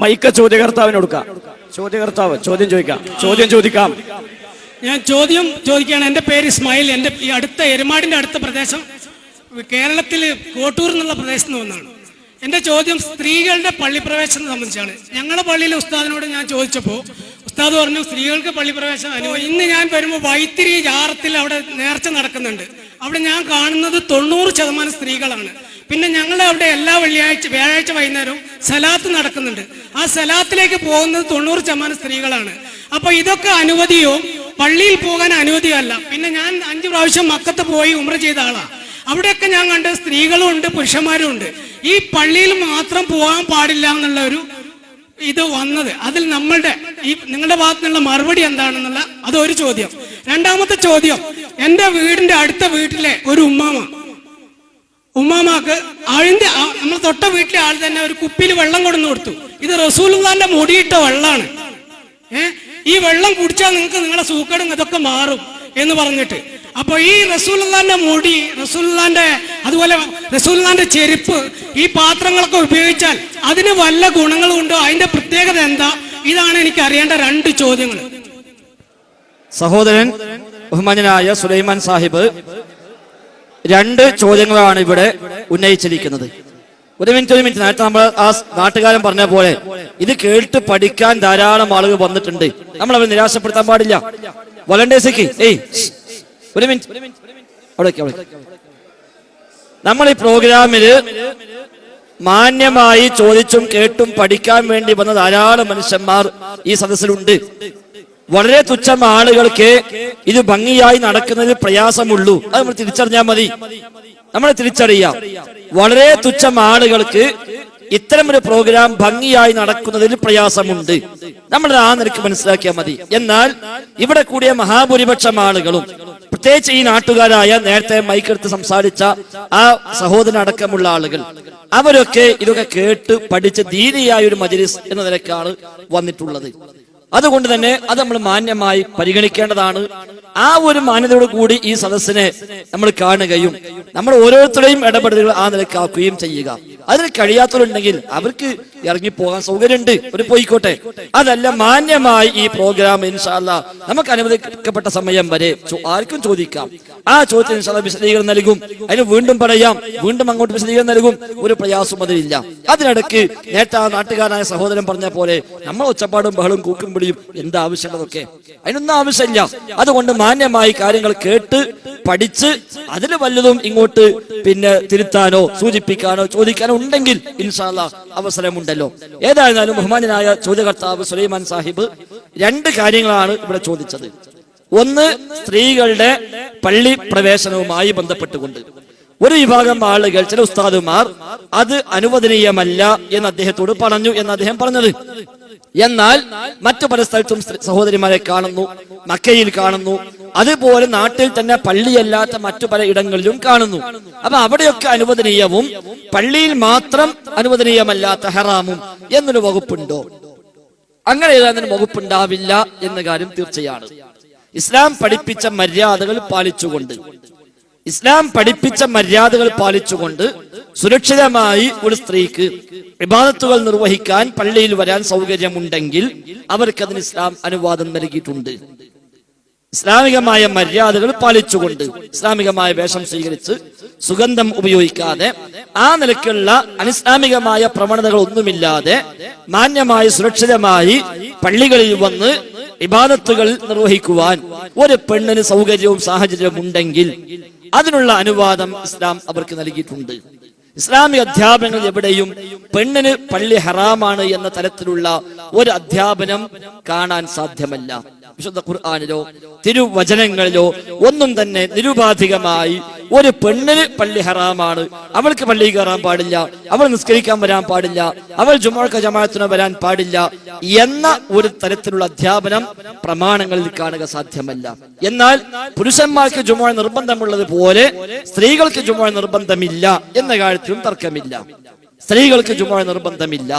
Mica ചോദ്യകർത്താവിന് കൊടുക്കാം ചോദ്യകർത്താവ് ചോദ്യം ചോദിക്കാം. ചോദ്യം ചോദിക്കാം. ഞാൻ ചോദ്യം ചോദിക്കുകയാണ്. എന്റെ പേര് ഇസ്മായിൽ. എന്റെ ഈ അടുത്ത എരുമാടിന്റെ അടുത്ത പ്രദേശം കേരളത്തിൽ കോട്ടൂർ എന്നുള്ള പ്രദേശത്ത് നിന്ന് എന്റെ ചോദ്യം സ്ത്രീകളുടെ പള്ളിപ്രവേശനം സംബന്ധിച്ചാണ്. ഞങ്ങളുടെ പള്ളിയിലെ ഉസ്താദിനോട് ഞാൻ ചോദിച്ചപ്പോൾ ഉസ്താദ് പറഞ്ഞു സ്ത്രീകൾക്ക് പള്ളിപ്രവേശനം അനുഭവം ഇന്ന് ഞാൻ വരുമ്പോൾ വൈത്തിരി ജാറത്തിൽ അവിടെ നേർച്ച നടക്കുന്നുണ്ട്. അവിടെ ഞാൻ കാണുന്നത് തൊണ്ണൂറ് ശതമാനം സ്ത്രീകളാണ്. പിന്നെ ഞങ്ങളുടെ അവിടെ എല്ലാ വെള്ളിയാഴ്ച വ്യാഴാഴ്ച വൈകുന്നേരവും സലാത്ത് നടക്കുന്നുണ്ട്. ആ സലാത്തിലേക്ക് പോകുന്നത് തൊണ്ണൂറ് ശതമാനം സ്ത്രീകളാണ്. അപ്പൊ ഇതൊക്കെ അനുമതിയോ പള്ളിയിൽ പോകാൻ അനുമതിയല്ല പിന്നെ ഞാൻ അഞ്ചു പ്രാവശ്യം മക്കത്ത് പോയി ഉമ്ര ചെയ്ത ആളാണ് അവിടെയൊക്കെ ഞാൻ കണ്ട് സ്ത്രീകളും ഉണ്ട് പുരുഷന്മാരും ഉണ്ട്. ഈ പള്ളിയിൽ മാത്രം പോകാൻ പാടില്ല എന്നുള്ള ഒരു ഇത് വന്നത്. അതിൽ നമ്മളുടെ ഈ നിങ്ങളുടെ ഭാഗത്തു നിന്നുള്ള മറുപടി എന്താണെന്നുള്ള അതൊരു ചോദ്യം. രണ്ടാമത്തെ ചോദ്യം എന്റെ വീടിന്റെ അടുത്ത വീട്ടിലെ ഒരു ഉമ്മാമ. ഉമ്മാമാക്ക് ആളിന്റെ നമ്മൾ തൊട്ട വീട്ടിലെ ആൾ തന്നെ ഒരു കുപ്പിയിൽ വെള്ളം കൊണ്ടു കൊടുത്തു. ഇത് റസൂലുള്ളാന്റെ മുടിയിട്ട വെള്ളമാണ് ഏഹ് ഈ വെള്ളം കുടിച്ചാൽ നിങ്ങൾക്ക് നിങ്ങളുടെ സൂക്കടും ഇതൊക്കെ മാറും എന്ന് പറഞ്ഞിട്ട്. അപ്പൊ ഈ റസൂലുള്ളാന്റെ മുടി റസൂലുള്ളാന്റെ അതുപോലെ റസൂലുള്ളാന്റെ ചെരുപ്പ് ഈ പാത്രങ്ങളൊക്കെ ഉപയോഗിച്ചാൽ അതിന് വല്ല ഗുണങ്ങളും ഉണ്ടോ? അതിന്റെ പ്രത്യേകത എന്താ? ഇതാണ് എനിക്ക് അറിയേണ്ട രണ്ട് ചോദ്യങ്ങൾ. സഹോദരൻ ബഹുമാന്യനായ സുലൈമാൻ സാഹിബ് രണ്ട് ചോദ്യങ്ങളാണ് ഇവിടെ ഉന്നയിച്ചിരിക്കുന്നത്. ഒരു മിനിറ്റ് ഒരു മിനിറ്റ്. നേരത്തെ നമ്മൾ ആ നാട്ടുകാരൻ പറഞ്ഞ പോലെ ഇത് കേട്ട് പഠിക്കാൻ ധാരാളം ആളുകൾ വന്നിട്ടുണ്ട്. നമ്മൾ അവരെ നിരാശപ്പെടുത്താൻ പാടില്ല. വോളണ്ടിയേഴ്സേക്ക് ഏയ് ഒരു മിനിറ്റ്. അവിടെ നമ്മൾ ഈ പ്രോഗ്രാമിൽ മാന്യമായി ചോദിച്ചും കേട്ടും പഠിക്കാൻ വേണ്ടി വന്ന ധാരാളം മനുഷ്യന്മാർ ഈ സദസ്സിലുണ്ട്. വളരെ തുച്ഛം ആളുകൾക്ക് ഇത് ഭംഗിയായി നടക്കുന്നതിൽ പ്രയാസമുള്ളൂ. അത് നമ്മൾ തിരിച്ചറിഞ്ഞാൽ മതി. നമ്മൾ തിരിച്ചറിയാം. വളരെ തുച്ഛം ആളുകൾക്ക് ഇത്തരം ഒരു പ്രോഗ്രാം ഭംഗിയായി നടക്കുന്നതിൽ പ്രയാസമുണ്ട്. നമ്മൾ ആ നിരക്ക് മനസ്സിലാക്കിയാൽ മതി. എന്നാൽ ഇവിടെ കൂടിയ മഹാഭൂരിപക്ഷം ആളുകളും പ്രത്യേകിച്ച് ഈ നാട്ടുകാരായ നേരത്തെ മൈക്കെടുത്ത് സംസാരിച്ച ആ സഹോദരൻ അടക്കമുള്ള ആളുകൾ അവരൊക്കെ ഇതൊക്കെ കേട്ട് പഠിച്ച് ദീനിയായ ഒരു മജ്ലിസ് എന്ന നിലക്കാണ് വന്നിട്ടുള്ളത്. അതുകൊണ്ട് തന്നെ അത് നമ്മൾ മാന്യമായി പരിഗണിക്കേണ്ടതാണ്. ആ ഒരു മാന്യതയോട് കൂടി ഈ സദസ്സിനെ നമ്മൾ കാണുകയും നമ്മൾ ഓരോരുത്തരുടെയും ഇടപെടലുകൾ ആ നിലക്കാക്കുകയും ചെയ്യുക. അതിന് കഴിയാത്തവരുണ്ടെങ്കിൽ അവർക്ക് ഇറങ്ങി പോകാൻ സൗകര്യമുണ്ട്. ഒരു പോയിക്കോട്ടെ. അതല്ല മാന്യമായി ഈ പ്രോഗ്രാം ഇൻഷാല്ല നമുക്ക് അനുവദിക്കപ്പെട്ട സമയം വരെ ആർക്കും ചോദിക്കാം. ആ ചോദ്യത്തിന് ഇൻഷാല്ല വിശദീകരണം നൽകും. അതിന് വീണ്ടും പറയാം. വീണ്ടും അങ്ങോട്ട് വിശദീകരണം നൽകും. ഒരു പ്രയാസം അതിലില്ല. അതിനിടയ്ക്ക് നേട്ട നാട്ടുകാരനായ സഹോദരൻ പറഞ്ഞ പോലെ നമ്മൾ ഒച്ചപ്പാടും ബഹളും കൂക്കും പിടിയും എന്താവശ്യമുള്ളതൊക്കെ അതിനൊന്നും ആവശ്യമില്ല. അതുകൊണ്ട് മാന്യമായി കാര്യങ്ങൾ കേട്ട് പഠിച്ച് അതിൽ വല്ലതും ഇങ്ങോട്ട് പിന്നെ തിരുത്താനോ സൂചിപ്പിക്കാനോ ചോദിക്കാനോ ഉണ്ടെങ്കിൽ ഇൻഷാല്ല അവസരമുണ്ടല്ലോ. ഏതായിരുന്നാലും ബഹുമാനായ ചോദ്യകർത്താവ് സുലൈമാൻ സാഹിബ് രണ്ട് കാര്യങ്ങളാണ് ഇവിടെ ചോദിച്ചത്. ഒന്ന് സ്ത്രീകളുടെ പള്ളി പ്രവേശനവുമായി ബന്ധപ്പെട്ടുകൊണ്ട്. ഒരു വിഭാഗം ആളുകൾ ചില ഉസ്താദുമാർ അത് അനുവദനീയമല്ല എന്ന് അദ്ദേഹത്തോട് പറഞ്ഞു എന്ന് അദ്ദേഹം പറഞ്ഞത്. എന്നാൽ മറ്റു പല സ്ഥലത്തും സഹോദരിമാരെ കാണുന്നു മക്കയിൽ കാണുന്നു അതുപോലെ നാട്ടിൽ തന്നെ പള്ളിയല്ലാത്ത മറ്റു പല ഇടങ്ങളിലും കാണുന്നു. അപ്പൊ അവിടെയൊക്കെ അനുവദനീയവും പള്ളിയിൽ മാത്രം അനുവദനീയമല്ലാത്ത ഹറാമും എന്നൊരു വകുപ്പുണ്ടോ? അങ്ങനെ ഏതാനും വകുപ്പുണ്ടാവില്ല എന്ന കാര്യം തീർച്ചയാണ്. ഇസ്ലാം പഠിപ്പിച്ച മര്യാദകൾ പാലിച്ചുകൊണ്ട് ഇസ്ലാം പഠിപ്പിച്ച മര്യാദകൾ പാലിച്ചുകൊണ്ട് സുരക്ഷിതമായി ഒരു സ്ത്രീക്ക് വിവാദത്തുകൾ നിർവഹിക്കാൻ പള്ളിയിൽ വരാൻ സൗകര്യമുണ്ടെങ്കിൽ അവർക്ക് അതിന് ഇസ്ലാം അനുവാദം നൽകിയിട്ടുണ്ട്. ഇസ്ലാമികമായ മര്യാദകൾ പാലിച്ചുകൊണ്ട് ഇസ്ലാമികമായ വേഷം സ്വീകരിച്ച് സുഗന്ധം ഉപയോഗിക്കാതെ ആ നിലയ്ക്കുള്ള അനിസ്ലാമികമായ പ്രവണതകൾ ഒന്നുമില്ലാതെ മാന്യമായി സുരക്ഷിതമായി പള്ളികളിൽ വന്ന് ഇബാദത്തുകൾ നിർവഹിക്കുവാൻ ഒരു പെണ്ണിന് സൗകര്യവും സാഹചര്യവും ഉണ്ടെങ്കിൽ അതിനുള്ള അനുവാദം ഇസ്ലാം അവർക്ക് നൽകിയിട്ടുണ്ട്. ഇസ്ലാമിക അധ്യാപനങ്ങൾ എവിടെയും പെണ്ണിന് പള്ളി ഹറാമാണ് എന്ന തരത്തിലുള്ള ഒരു അധ്യാപനം കാണാൻ സാധ്യമല്ല. വിശുദ്ധ ഖുർആാനിലോ തിരുവചനങ്ങളിലോ ഒന്നും തന്നെ നിരുപാധികമായി ഒരു പെണ്ണിന് പള്ളി ഹറാമാണ്. അവൾക്ക് പള്ളി കയറാൻ പാടില്ല അവൾ നിസ്കരിക്കാൻ വരാൻ പാടില്ല അവൾ ജുമാക്ക ജമാഅത്തിന് വരാൻ പാടില്ല എന്ന ഒരു തരത്തിലുള്ള അധ്യാപനം പ്രമാണങ്ങളിൽ കാണുക സാധ്യമല്ല. എന്നാൽ പുരുഷന്മാർക്ക് ജുമാ നിർബന്ധമുള്ളത് പോലെ സ്ത്രീകൾക്ക് ജുമാ നിർബന്ധമില്ല എന്ന കാര്യത്തിലും തർക്കമില്ല. സ്ത്രീകൾക്ക് ജുമാ നിർബന്ധമില്ല.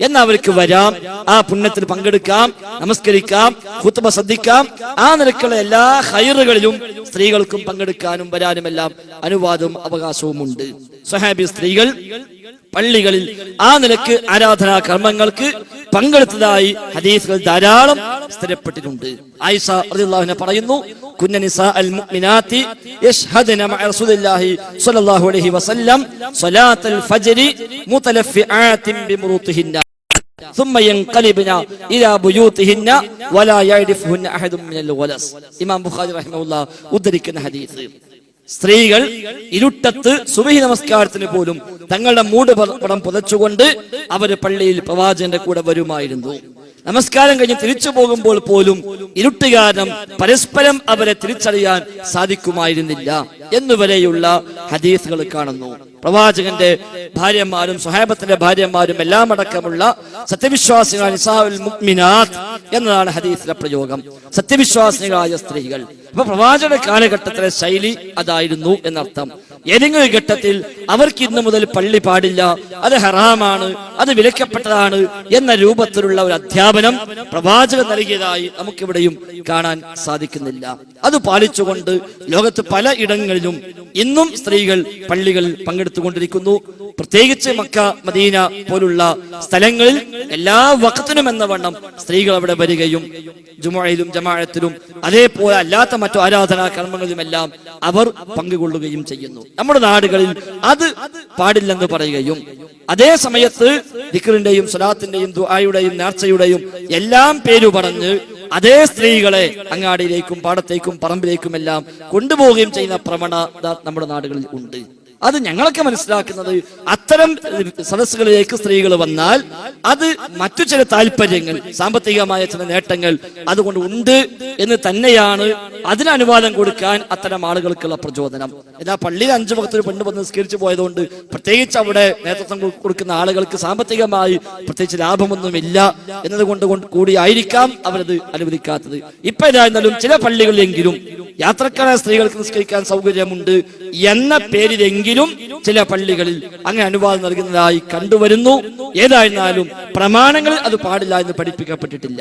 എന്ന് അവർക്ക് വരാം ആ പുണ്യത്തിൽ പങ്കെടുക്കാം നമസ്കരിക്കാം കുത്തുബ ശ്രദ്ധിക്കാം. ആ നിരക്കുള്ള എല്ലാ ഹൈറുകളിലും സ്ത്രീകൾക്കും പങ്കെടുക്കാനും വരാനും എല്ലാം അനുവാദവും അവകാശവും ഉണ്ട് സ്വഹാബി സ്ത്രീകൾ പള്ളികളിൽ ആ നിലയ്ക്ക് ആരാധനാ കർമ്മങ്ങൾക്ക് പങ്കെടുത്തതായി ഹദീസുകൾ ധാരാളം സ്ഥിരപ്പെട്ടിട്ടുണ്ട് ആയിഷ റളിയല്ലാഹു പറയുന്നു കുന്ന നിസാ അൽ മുഅ്മിനാത്തി യശ്ഹദന മഅ റസൂലില്ലാഹി സ്വല്ലല്ലാഹു അലൈഹി വസല്ലം സ്വലാത്തൽ ഫജ്രി മുതലഫിആത്തിൻ ബിമുറൂത്തിഹിന്ന ثم ينقلبن الى بيوتهن ولا يعرفهن احد من الولس ഇമാം ബുഖാരി റഹിമഹുല്ലാ ഉദ്ധരിക്കുന്ന ഹദീസ് സ്ത്രീകൾ ഇരുട്ടത്ത് സുബഹി നമസ്കാരത്തിന് പോലും തങ്ങളുടെ മൂട് പടം പുതച്ചുകൊണ്ട് അവർ പള്ളിയിൽ പ്രവാചകന്റെ കൂടെ വരുമായിരുന്നു. നമസ്കാരം കഴിഞ്ഞ് തിരിച്ചു പോകുമ്പോൾ പോലും ഇരുട്ട് കാരണം പരസ്പരം അവരെ തിരിച്ചറിയാൻ സാധിക്കുമായിരുന്നില്ല എന്നുവരെയുള്ള ഹദീസുകൾ കാണുന്നു. പ്രവാചകന്റെ ഭാര്യമാരും സുഹൈബത്തിന്റെ ഭാര്യമാരും എല്ലാം അടക്കമുള്ള സത്യവിശ്വാസികളായ നിസാഉൽ മുക്മിനാത്ത് എന്നതാണ് ഹദീസിലെ പ്രയോഗം. സത്യവിശ്വാസികളായ സ്ത്രീകൾ. അപ്പൊ പ്രവാചക കാലഘട്ടത്തിലെ ശൈലി അതായിരുന്നു എന്നർത്ഥം. ഏതെങ്കിലും ഘട്ടത്തിൽ അവർക്ക് ഇന്നു മുതൽ പള്ളി പാടില്ല. അത് ഹറാമാണ് അത് വിലക്കപ്പെട്ടതാണ് എന്ന രൂപത്തിലുള്ള ഒരു അധ്യാപനം പ്രവാചകൻ നൽകിയതായി നമുക്കിവിടെയും കാണാൻ സാധിക്കുന്നില്ല. അത് പാലിച്ചുകൊണ്ട് ലോകത്ത് പല ഇടങ്ങളിലും ഇന്നും സ്ത്രീകൾ പള്ളികളിൽ പങ്കെടുത്തുകൊണ്ടിരിക്കുന്നു. പ്രത്യേകിച്ച് മക്ക മദീന പോലുള്ള സ്ഥലങ്ങളിൽ എല്ലാ വക്കത്തിനും എന്ന വണ്ണം സ്ത്രീകൾ അവിടെ വരികയും ജുമയിലും ജമാഅത്തിലും അതേപോലെ അല്ലാത്ത മറ്റു ആരാധനാ കർമ്മങ്ങളിലുമെല്ലാം അവർ പങ്കുകൊള്ളുകയും ചെയ്യുന്നു. നമ്മുടെ നാടുകളിൽ അത് പാടില്ലെന്ന് പറയുകയും അതേ സമയത്ത് ദിക്കറിന്റെയും സുലാത്തിന്റെയും ദുആയുടെയും നേർച്ചയുടെയും എല്ലാം പേരു പറഞ്ഞ് അതേ സ്ത്രീകളെ അങ്ങാടിയിലേക്കും പാടത്തേക്കും പറമ്പിലേക്കും എല്ലാം കൊണ്ടുപോവുകയും ചെയ്യുന്ന പ്രവണത നമ്മുടെ നാടുകളിൽ ഉണ്ട്. അത് ഞങ്ങളൊക്കെ മനസ്സിലാക്കുന്നത് അത്തരം സദസ്സുകളിലേക്ക് സ്ത്രീകൾ വന്നാൽ അത് മറ്റു ചില താല്പര്യങ്ങൾ സാമ്പത്തികമായ ചില നേട്ടങ്ങൾ അതുകൊണ്ട് ഉണ്ട് എന്ന് തന്നെയാണ് അതിന് അനുവാദം കൊടുക്കാൻ അത്തരം ആളുകൾക്കുള്ള പ്രചോദനം. എന്നാൽ പള്ളിയിൽ അഞ്ചു ഭക്തർ പെണ്ണ് വന്ന് നിസ്കരിച്ചു പോയതുകൊണ്ട് പ്രത്യേകിച്ച് അവിടെ നേതൃത്വം കൊടുക്കുന്ന ആളുകൾക്ക് സാമ്പത്തികമായി പ്രത്യേകിച്ച് ലാഭമൊന്നുമില്ല എന്നതുകൊണ്ട് കൊണ്ട് കൂടിയായിരിക്കാം അവരത് അനുവദിക്കാത്തത്. ഇപ്പൊ ഏതായിരുന്നാലും ചില പള്ളികളിലെങ്കിലും യാത്രക്കാരായ സ്ത്രീകൾക്ക് നിസ്കരിക്കാൻ സൗകര്യമുണ്ട് എന്ന പേരിലെങ്കിലും ചില പള്ളികളിൽ അങ്ങനെ അനുവാദം നൽകുന്നതായി കണ്ടുവരുന്നു. ഏതായിരുന്നാലും പ്രമാണങ്ങൾ അത് പാടില്ല എന്ന് പഠിപ്പിക്കപ്പെട്ടിട്ടില്ല.